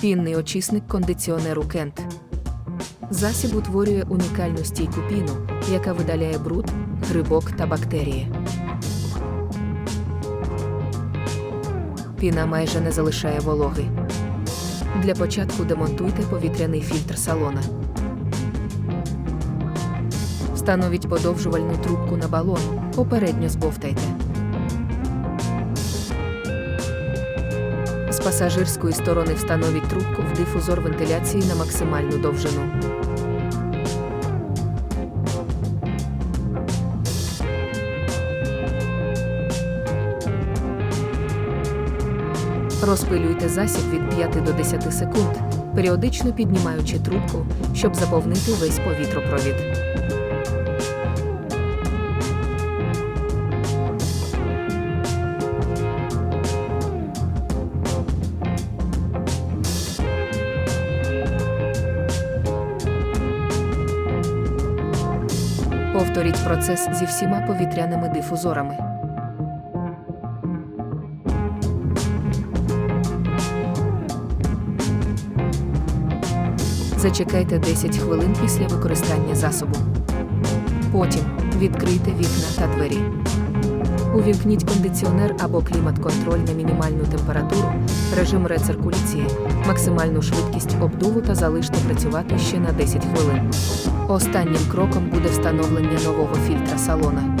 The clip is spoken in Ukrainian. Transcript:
Пінний очисник кондиціонеру Кент. Засіб утворює унікальну стійку піну, яка видаляє бруд, грибок та бактерії. Піна майже не залишає вологи. Для початку демонтуйте повітряний фільтр салона. Встановіть подовжувальну трубку на балон, попередньо збовтайте. З пасажирської сторони встановіть трубку в дифузор вентиляції на максимальну довжину. Розпилюйте засіб від 5 до 10 секунд, періодично піднімаючи трубку, щоб заповнити весь повітропровід. Повторіть процес зі всіма повітряними дифузорами. Зачекайте 10 хвилин після використання засобу. Потім відкрийте вікна та двері. Увімкніть кондиціонер або клімат-контроль на мінімальну температуру, режим рециркуляції, максимальну швидкість обдуву та залиште працювати ще на 10 хвилин. Останнім кроком буде встановлення нового фільтра салона.